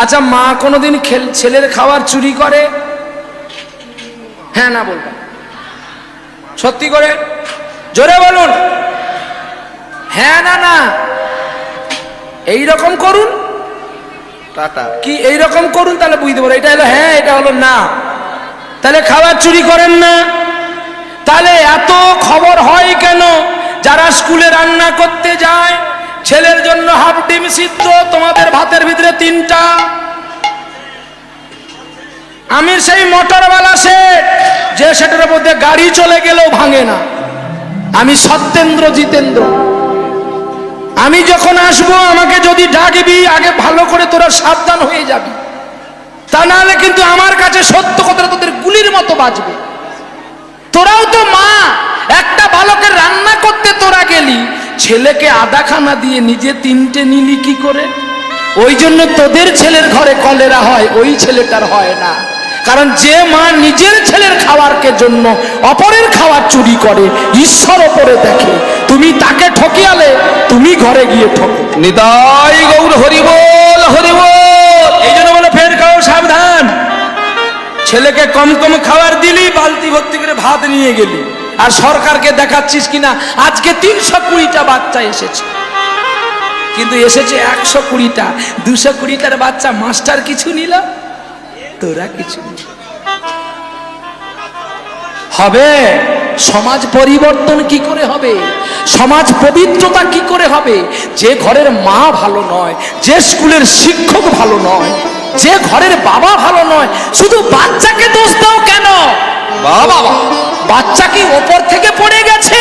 আচ্ছা মা কোনোদিন ছেলের খাবার চুরি করে? হ্যাঁ না বলবেন। সত্যি করে? জোরে বলুন। হ্যাঁ না না। এই রকম করুন। টাটা। কি এই রকম করুন তাহলে বুঝতে পারো। এটা হলো হ্যাঁ এটা হলো না। তাহলে খাবার চুরি করেন না। তাহলে এত খবর হয় কেন? যারা স্কুলে রান্না করতে যায় ছেলের জন্য হাফ ডিম সিদ্ধ, তোমাদের ভাতের ভিতরে তিনটা। আমি সেই মোটরওয়ালা সেট যে সেটার মধ্যে গাড়ি চলে গেলেও ভাঙে না। আমি সত্যেন্দ্র, জিতেন্দ্র। আমি যখন আসব, আমাকে যদি ডাকবি, আগে ভালো করে তোরা সাবধান হয়ে যাবি। তা নাহলে কিন্তু আমার কাছে সত্য কথাটা তোদের গুলির মতো বাজবে। তোরাও তো মা, একটা বালকের রান্না করতে তোরা গেলি ছেলেকে আধা খানা দিয়ে নিজে তিনটে নিলি কি করে? ওই জন্য তোদের ছেলের ঘরে কলেরা হয়, ওই ছেলেটার হয় না। কারণ যে মা নিজের ছেলের খাবারকে জন্য অপরের খাবার চুরি করে, ঈশ্বর ওপরে দেখে। তুমি তাকে ঠকিয়ালে, তুমি ঘরে গিয়ে ঠকো। নিতাই গৌর হরিবল হরিবল। এই জন্য বলে ফের খাও সাবধান। ছেলেকে কম কম খাবার দিলি, বালতি ভর্তি করে ভাত নিয়ে গেলি। আর সরকারকে দেখাচ্ছিস কিনা? আজকে তিনশো কুড়িটা বাচ্চা এসেছে। কিন্তু এসেছে একশো কুড়িটা। দুশো কুড়িটার বাচ্চা মাস্টার কিছু নিল? তোরা কিছু। হবে? সমাজ পরিবর্তন কি করে হবে? সমাজ পবিত্রতা কি করে হবে? যে ঘরের মা ভালো নয়, যে স্কুলের শিক্ষক ভালো নয়, যে ঘরের বাবা ভালো নয়, শুধু বাচ্চাকে দোষ দাও কেন? বাবা। বাচ্চা কি ওপর থেকে পড়ে গেছে?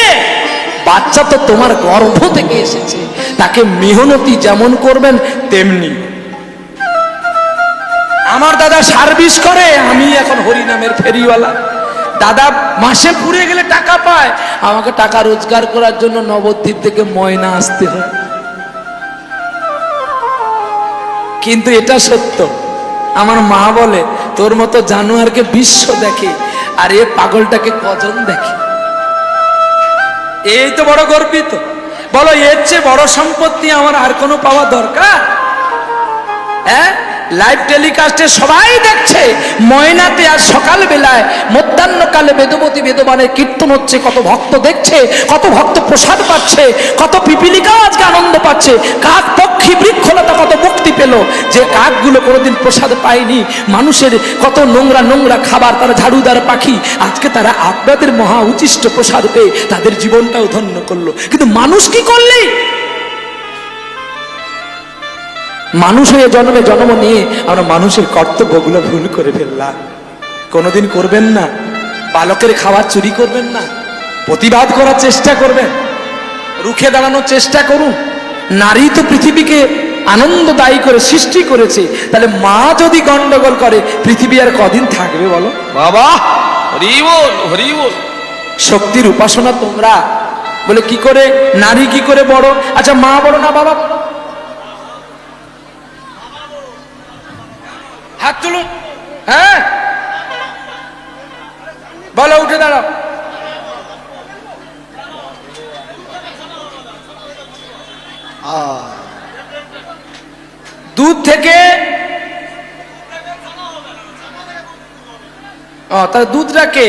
বাচ্চা তো তোমার গর্ভ থেকে এসেছে। তাকে মেহনতি যেমন করবেন, তেমনি। আমার দাদা সার্ভিস করে, আমি এখন হরিনামের ফেরিওয়ালা। দাদা মাসে পুড়ে গেলে টাকা পায়। আমাকে টাকা রোজগার করার জন্য নবদ্বীপ থেকে ময়না আসতে হয়। কিন্তু এটা সত্য। আমার মা বলে, তোর মতো জানোয়ারকে বিশ্ব দেখে আর এ পাগলটাকে কজন দেখে? এই তো বড় গর্বিত। বলো, এর চেয়ে বড় সম্পত্তি আমার আর কোনো পাওয়া দরকার? হ্যাঁ? লাইভ টেলিকাস্টে সবাই দেখছে। ময়নাতে আর সকাল বেলায় মধ্যাহ্নকালে বেদবতী বেদবানের কীর্তন হচ্ছে, কত ভক্ত দেখছে, কত ভক্ত প্রসাদ পাচ্ছে, কত পিপিলিকা আজকে আনন্দ পাচ্ছে। কাক পক্ষী বৃক্ষলতা কত মুক্তি পেল, যে কাকগুলো কোনোদিন প্রসাদ পায়নি। মানুষের কত নোংরা নোংরা খাবার, তারা ঝাড়ুদার পাখি। আজকে তারা আপনাদের মহা উচিষ্ট প্রসাদ পেয়ে তাদের জীবনটাও ধন্য করল। কিন্তু মানুষ কি করলেই? মানুষ হয়ে জন্মে জন্ম নিয়ে আমরা মানুষের কর্তব্যগুলো ভুল করে ফেললাম। কোনোদিন করবেন না। বালকের খাবার চুরি করবেন না। প্রতিবাদ করার চেষ্টা করবেন। রুখে দাঁড়ানোর চেষ্টা করুন। নারী তো পৃথিবীকে আনন্দদায়ী করে সৃষ্টি করেছে। তাহলে মা যদি গন্ডগোল করে পৃথিবী আর কদিন থাকবে বলো? বাবা হরিবল হরিবল শক্তির উপাসনা তোমরা। বলে কি করে? নারী কি করে বড়? আচ্ছা মা বড় না বাবা। বড় থেকে দুধটা কে?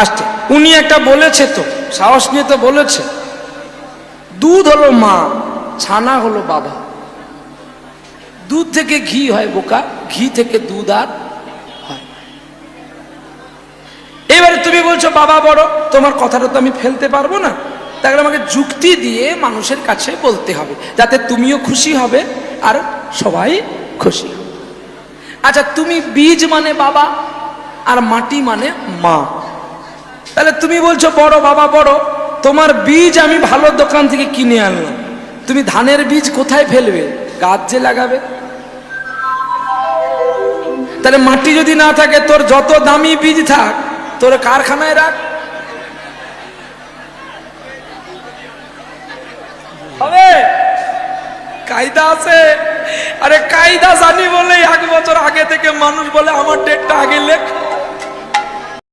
আসছে। উনি একটা বলেছে তো, সাহস নিয়ে তো বলেছে। দুধ হলো মা, ছানা হলো বাবা। দুধ থেকে ঘি হয় বোকা, ঘি থেকে দুধ আর বলছো, বাবা বড়, তোমার কথাটা তো আমি ফেলতে পারব না। তাহলে আমাকে যুক্তি দিয়ে মানুষের কাছে বলতে হবে, যাতে তুমিও খুশি হবে আর সবাই খুশি হবে। আচ্ছা তুমি বীজ মানে বাবা আর মাটি মানে মা। তাহলে তুমি বলছো, বড়, বাবা, বড়, তোমার বীজ আমি ভালো দোকান থেকে কিনে আনলাম। তুমি ধানের বীজ কোথায় ফেলবে? গাছ যে লাগাবে? তাহলে মাটি যদি না থাকে, তোর যত দামি বীজ থাক তোর কারখানায় রাখ। হবে। কায়দা আছে। আরে কায়দা জানি বলে এক বছর আগে থেকে মানুষ বলে আমার ডেটটা আগে লেখ।